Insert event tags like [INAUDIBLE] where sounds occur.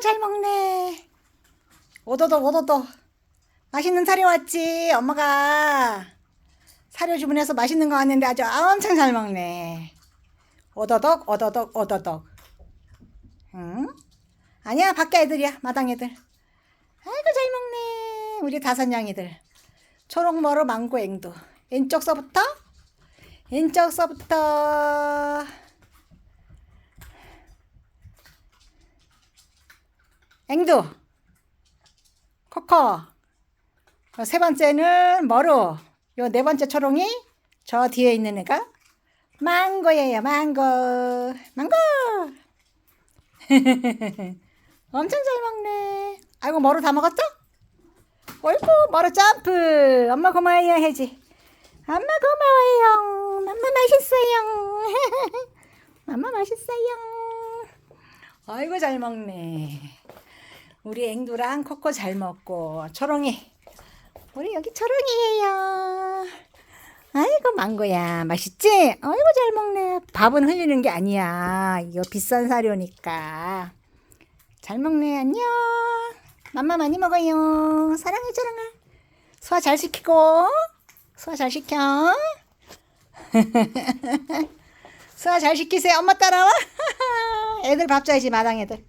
잘 먹네. 오도독 오도독. 맛있는 사료 왔지. 엄마가 사료 주문해서 맛있는 거 왔는데 아주 엄청 잘 먹네. 오도독 오도독 오도독. 응? 아니야 밖에 애들이야 마당 애들. 아이고 잘 먹네. 우리 다섯 냥이들. 초록머루 망고 앵두. 왼쪽 서부터 왼쪽 서부터 앵두. 코코. 어, 세 번째는 머루. 요 네 번째 초롱이 저 뒤에 있는 애가 망고예요 망고. 망고! [LAUGHS] 엄청 잘 먹네. 아이고 머루 다 먹었어? 어이구 머루 점프. 엄마 고마워요 해지. 엄마 고마워요. 엄마 맛있어요. [LAUGHS] 엄마 맛있어요. 아이고 잘 먹네 우리 앵두랑 코코 잘 먹고 초롱이. 우리 여기 초롱이에요. 아이고 망고야. 맛있지? 아이고 잘 먹네. 밥은 흘리는 게 아니야. 이거 비싼 사료니까. 잘 먹네. 안녕. 맘마 많이 먹어요. 사랑해 초롱아. 소화 잘 시키고. 소화 잘 시켜. [LAUGHS] 소화 잘 시키세요 엄마 따라와. [LAUGHS] 애들 밥 줘야지 마당 애들